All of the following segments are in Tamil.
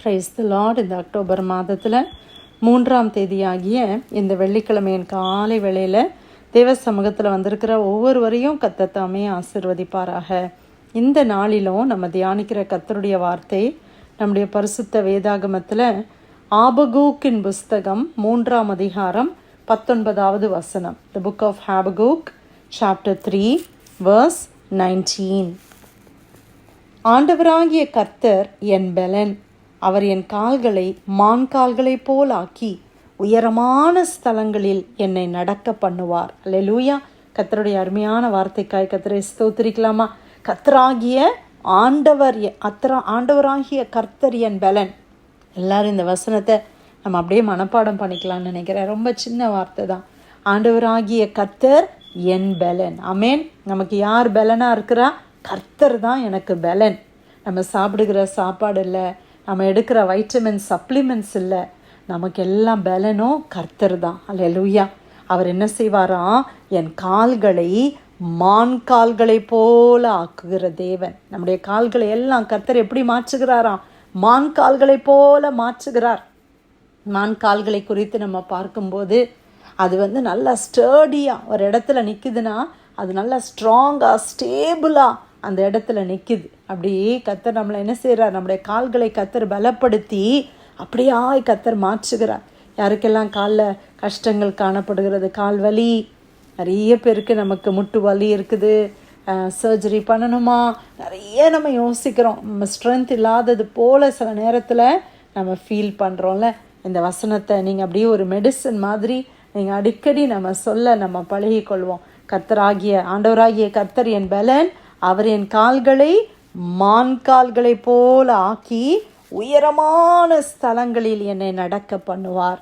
பிரைஸ் த லார்ட் இந்த அக்டோபர் மாதத்தில் மூன்றாம் தேதியாகிய இந்த வெள்ளிக்கிழமையின் காலை வேளையில் தேவ சமூகத்தில் வந்திருக்கிற ஒவ்வொருவரையும் கத்தத்தாமே ஆசிர்வதிப்பாராக. இந்த நாளிலும் நம்ம தியானிக்கிற கத்தருடைய வார்த்தை நம்முடைய பரிசுத்த வேதாகமத்தில் ஆபகூக்கின் புஸ்தகம் மூன்றாம் அதிகாரம் பத்தொன்பதாவது வசனம். The book of Habakkuk chapter three verse nineteen ஆண்டவராகிய கர்த்தர் என் பெலன். அவர் என் கால்களை மான் கால்களைப் போல் ஆக்கி உயரமான ஸ்தலங்களில் என்னை நடக்க பண்ணுவார். அல்ல லூயா கத்தருடைய அருமையான வார்த்தைக்காய் கத்தரை ஸ்தோத்திரிக்கலாமா? கத்தராகிய ஆண்டவர் எ- அத்தரா ஆண்டவராகிய கர்த்தர் என் பெலன். எல்லாரும் இந்த வசனத்தை நம்ம அப்படியே மனப்பாடம் பண்ணிக்கலாம்னு நினைக்கிறேன். ரொம்ப சின்ன வார்த்தை தான். ஆண்டவராகிய கத்தர் என் பெலன். அமேன் நமக்கு யார் பலனாக இருக்கிறா? கர்த்தர் தான் எனக்கு பெலன். நம்ம சாப்பிடுகிற சாப்பாடு இல்லை. நம்ம எடுக்கிற வைட்டமின் சப்ளிமெண்ட்ஸ் இல்லை. நமக்கு எல்லாம் பலனும் கர்த்தர் தான். அல்லேலூயா அவர் என்ன செய்வாராம் என் கால்களை மான் கால்களை போல ஆக்குகிற தேவன். நம்முடைய கால்களை எல்லாம் கர்த்தர் எப்படி மாற்றுகிறாராம் மான் கால்களை போல மாற்றுகிறார். மான் கால்களை குறித்து நம்ம பார்க்கும்போது அது வந்து நல்லா ஸ்டர்டியாக ஒரு இடத்துல நிற்குதுன்னா அது நல்லா ஸ்ட்ராங்காக ஸ்டேபிளாக அந்த இடத்துல நிற்குது அப்படியே கத்தர் நம்மளை என்ன செய்கிறார் நம்முடைய கால்களை கத்தர் பலப்படுத்தி அப்படியா கத்தர் மாற்றுகிறார். யாருக்கெல்லாம் காலில் கஷ்டங்கள் காணப்படுகிறது? கால் வலி. நிறைய பேருக்கு நமக்கு முட்டு வலி இருக்குது. சர்ஜரி பண்ணணுமா? நிறைய நம்ம யோசிக்கிறோம். நம்ம ஸ்ட்ரென்த் இல்லாதது போல் சில நேரத்தில் நம்ம ஃபீல் பண்ணுறோம்ல இந்த வசனத்தை நீங்கள் அப்படியே ஒரு மெடிசன் மாதிரி நீங்கள் அடிக்கடி நம்ம சொல்ல நம்ம பழகிக்கொள்வோம். கர்த்தராகிய ஆண்டவராகிய கர்த்தர் என் பலன். அவர் என் கால்களை மான் கால்களைப் போல ஆக்கி உயரமான ஸ்தலங்களில் என்னை நடக்க பண்ணுவார்.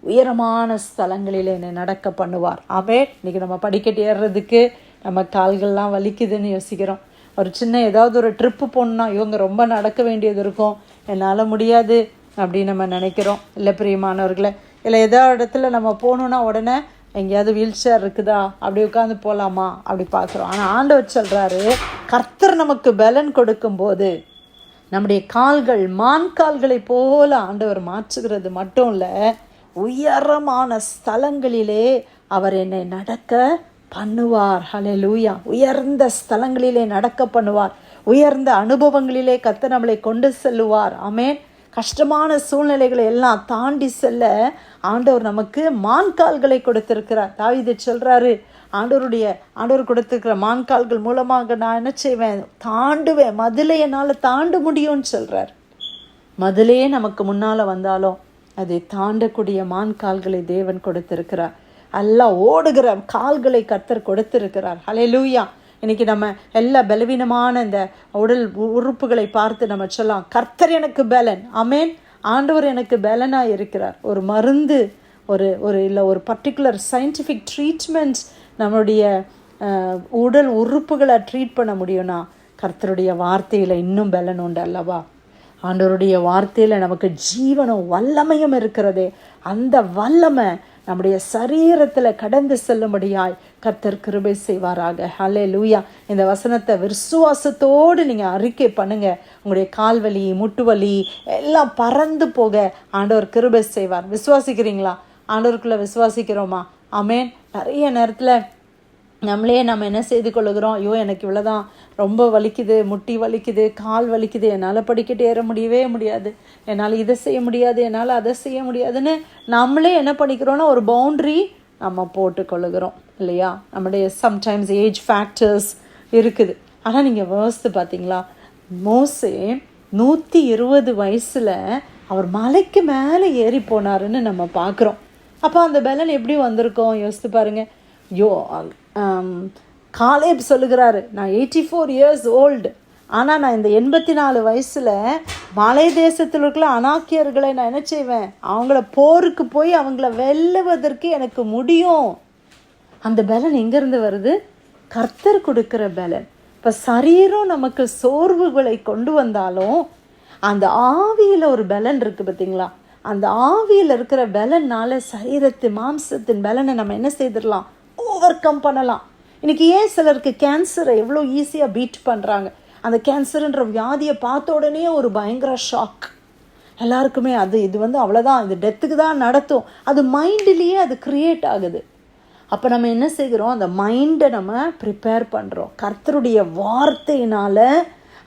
உயரமான ஸ்தலங்களில் என்னை நடக்க பண்ணுவார். அவே இன்னைக்கு நம்ம படிக்கட்டு ஏறுறதுக்கு நம்ம கால்கள்லாம் வலிக்குதுன்னு யோசிக்கிறோம். ஒரு சின்ன ஏதாவது ஒரு ட்ரிப்பு போகணுன்னா இவங்க ரொம்ப நடக்க வேண்டியது இருக்கும். என்னால் முடியாது அப்படின்னு நம்ம நினைக்கிறோம். இல்லை பிரியமானவர்களை இல்லை ஏதோ இடத்துல நம்ம போகணுன்னா உடனே எங்கேயாவது வீல் சேர் இருக்குதா? அப்படி உட்காந்து போகலாமா அப்படி பார்க்குறோம். ஆனால் ஆண்டவர் சொல்கிறாரு கர்த்தர் நமக்கு பலன் கொடுக்கும்போது நம்முடைய கால்கள் மான் கால்களைப் போல ஆண்டவர் மாற்றுகிறது. மட்டும் இல்லை உயரமான ஸ்தலங்களிலே அவர் என்னை நடக்க பண்ணுவார். ஹalleluya உயர்ந்த ஸ்தலங்களிலே நடக்க பண்ணுவார். உயர்ந்த அனுபவங்களிலே கத்த நம்மளை கொண்டு செல்லுவார். ஆமேன் கஷ்டமான சூழ்நிலைகளை எல்லாம் தாண்டி செல்ல ஆண்டவர் நமக்கு மான்கால்களை கொடுத்திருக்கிறார். தாவிதை சொல்கிறாரு ஆண்டவருடைய ஆண்டவர் கொடுத்திருக்கிற மான்கால்கள் மூலமாக நான் என்ன செய்வேன்? தாண்டுவேன். மதிலை என்னால் தாண்ட முடியும்னு சொல்கிறார் மதிலே நமக்கு முன்னால் வந்தாலும் அதை தாண்டக்கூடிய மான்கால்களை தேவன் கொடுத்திருக்கிறார். எல்லாம் ஓடுகிற கால்களை கர்த்தர் கொடுத்திருக்கிறார். ஹalleluya. இன்றைக்கி நம்ம எல்லா பலவீனமான இந்த உடல் உறுப்புகளை பார்த்து நம்ம சொல்லலாம். கர்த்தர் எனக்கு பலன். அமேன் ஆண்டவர் எனக்கு பலனாக இருக்கிறார். ஒரு மருந்து ஒரு ஒரு இல்லை ஒரு பர்டிகுலர் சயின்டிஃபிக் ட்ரீட்மெண்ட் நம்மளுடைய உடல் உறுப்புகளை ட்ரீட் பண்ண முடியும்னா கர்த்தருடைய வார்த்தையில் இன்னும் பலன் உண்டு அல்லவா? ஆண்டவருடைய வார்த்தையில் நமக்கு ஜீவனும் வல்லமையும் இருக்கிறதே. அந்த வல்லமை நம்முடைய சரீரத்தில் கடந்து செல்லும்படியாய் கர்த்தர் கிருபை செய்வாராக. ஹலே லூயா இந்த வசனத்தை விசுவாசத்தோடு நீங்கள் அறிக்கை பண்ணுங்கள் உங்களுடைய கால்வலி முட்டு வலி எல்லாம் பறந்து போக ஆண்டவர் கிருபை செய்வார். விசுவாசிக்கிறீங்களா? ஆண்டவருக்குள்ளே விசுவாசிக்கிறோமா? ஆமேன் நிறைய நேரத்தில் நம்மளே நம்ம என்ன செய்து கொள்ளுகிறோம்? ஐயோ எனக்கு இவ்வளோதான் ரொம்ப வலிக்குது முட்டி வலிக்குது கால் வலிக்குது. என்னால் படிக்கட்டு ஏற முடியவே முடியாது. என்னால் இதை செய்ய முடியாது என்னால் அதை செய்ய முடியாதுன்னு நம்மளே என்ன பண்ணிக்கிறோன்னா ஒரு பவுண்ட்ரி நம்ம போட்டுக்கொள்ளுகிறோம் இல்லையா? நம்முடைய சம்டைம்ஸ் ஏஜ் ஃபேக்டர்ஸ் இருக்குது. ஆனால் நீங்கள் வேர்ஸ்து பார்த்தீங்களா? மோசே நூற்றி இருபது வயசில் அவர் மலைக்கு மேலே ஏறி போனாருன்னு நம்ம பார்க்குறோம். அப்போ அந்த பலன் எப்படி வந்திருக்கோம்? யோசித்து பாருங்கள் யோ காலேப் சொல்லுகிறாரு நான் எயிட்டி ஃபோர் இயர்ஸ் ஓல்டு ஆனால் நான் இந்த எண்பத்தி நாலு வயசில் மலை தேசத்தில் இருக்கிற அனாக்கியர்களை நான் என்ன செய்வேன்? அவங்கள போருக்கு போய் அவங்கள வெல்லுவதற்கு எனக்கு முடியும். அந்த பலன் எங்கேருந்து வருது? கர்த்தர் கொடுக்குற பலன். இப்போ சரீரம் நமக்கு சோர்வுகளை கொண்டு வந்தாலும் அந்த ஆவியில் ஒரு பலன் இருக்குது பார்த்தீங்களா அந்த ஆவியில் இருக்கிற பலனால் சரீரத்து மாம்சத்தின் பலனை நம்ம என்ன செய்திடலாம்? ஓவர் கம் பண்ணலாம். இன்றைக்கி ஏன் சிலருக்கு கேன்சரை எவ்வளோ ஈஸியாக பீட் பண்ணுறாங்க அந்த கேன்சருன்ற வியாதியை பார்த்த உடனே ஒரு பயங்கர ஷாக் எல்லாருக்குமே அது இது வந்து அவ்வளோதான் இது டெத்துக்கு தான் நடத்தும். அது மைண்ட்லேயே அது க்ரியேட் ஆகுது. அப்போ நம்ம என்ன செய்கிறோம்? அந்த மைண்டை நம்ம ப்ரிப்பேர் பண்ணுறோம் கர்த்தருடைய வார்த்தையினால்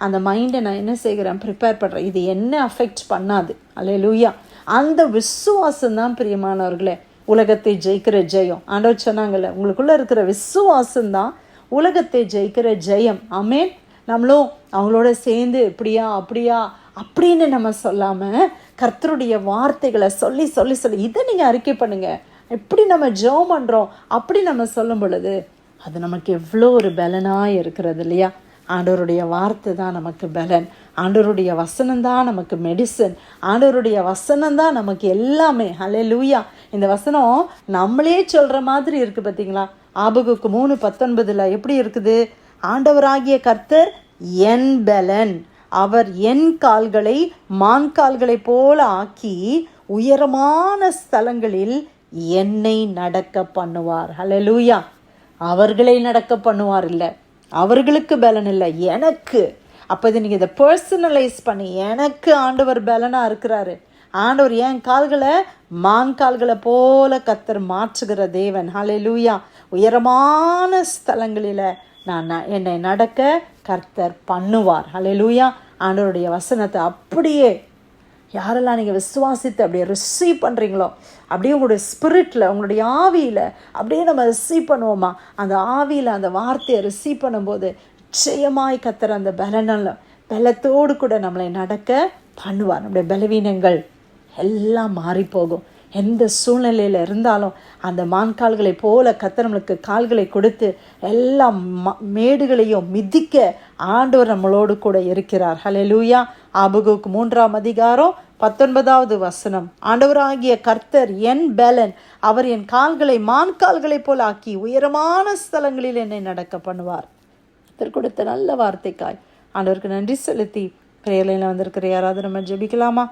அந்த மைண்டை நான் என்ன செய்கிறேன்? ப்ரிப்பேர் பண்ணுறேன் இது என்ன அஃபெக்ட் பண்ணாது. அல்ல லூயா அந்த விசுவாசம் தான் பிரியமானவர்களே உலகத்தை ஜெயிக்கிற ஜெயம். ஆண்டவர் சொன்னாங்கல்ல உங்களுக்குள்ளே இருக்கிற விசுவாசம் தான் உலகத்தை ஜெயிக்கிற ஜெயம். அமேன் நம்மளும் அவங்களோட சேர்ந்து இப்படியா அப்படியா அப்படின்னு நம்ம சொல்லாமல் கர்த்தருடைய வார்த்தைகளை சொல்லி சொல்லி சொல்லி இதை நீங்கள் அறிக்கை பண்ணுங்கள் எப்படி நம்ம ஜெபம் பண்ணுறோம் அப்படி நம்ம சொல்லும் பொழுது அது நமக்கு எவ்வளோ ஒரு பலனாக இருக்கிறது இல்லையா? ஆண்டவருடைய வார்த்தை தான் நமக்கு பலன். ஆண்டவருடைய வசனம் தான் நமக்கு மெடிசன் ஆண்டவருடைய வசனம் தான் நமக்கு எல்லாமே. ஹலே லூயா இந்த வசனம் நம்மளே சொல்கிற மாதிரி இருக்குது பார்த்தீங்களா ஆபகுக்கு மூணு பத்தொன்பதில் எப்படி இருக்குது? ஆண்டவராகிய கர்த்தர் என் பலன். அவர் என் கால்களை மான் கால்களை போல ஆக்கி உயரமான ஸ்தலங்களில் என்னை நடக்க பண்ணுவார். ஹலலூயா அவர்களை நடக்க பண்ணுவார் இல்லை. அவர்களுக்கு பலன் இல்லை. எனக்கு. அப்போ இது நீங்கள் இதை பர்சனலைஸ் பண்ணி எனக்கு ஆண்டவர் பலனாக இருக்கிறாரு. ஆண்டவர் என் கால்களை மான் கால்களை போல கத்தர் மாற்றுகிற தேவன். ஹலே லூயா உயரமான ஸ்தலங்களில் நான் என்னை நடக்க கர்த்தர் பண்ணுவார். அலையலூயா ஆண்டவருடைய வசனத்தை அப்படியே யாரெல்லாம் நீங்கள் விசுவாசித்து அப்படியே ரிசீவ் பண்ணுறீங்களோ அப்படியே உங்களுடைய ஸ்பிரிட்டில் உங்களுடைய ஆவியில் அப்படியே நம்ம ரிசீவ் பண்ணுவோமா? அந்த ஆவியில் அந்த வார்த்தையை ரிசீவ் பண்ணும்போது நிச்சயமாய் கத்துற அந்த பலனில் பலத்தோடு கூட நம்மளை நடக்க பண்ணுவார். நம்முடைய பலவீனங்கள் எல்லாம் மாறி போகும் எந்த சூழ்நிலையில் இருந்தாலும் அந்த மான்கால்களை போல கத்த நம்மளுக்கு கால்களை கொடுத்து எல்லா மேடுகளையும் மிதிக்க ஆண்டவர் நம்மளோடு கூட இருக்கிறார். ஹலே லூயா ஆபுகுக்கு மூன்றாம் அதிகாரம் பத்தொன்பதாவது வசனம். ஆண்டவராகிய கர்த்தர் என் பேலன் அவர் என் கால்களை மான் கால்களை போல் ஆக்கி உயரமான ஸ்தலங்களில் என்னை நடக்க பண்ணுவார். கர்த்தர் கொடுத்த நல்ல வார்த்தைக்காய். ஆண்டவருக்கு நன்றி செலுத்தி பிரேயலையில் வந்திருக்கிற யாராவது நம்ம ஜெபிக்கலாமா?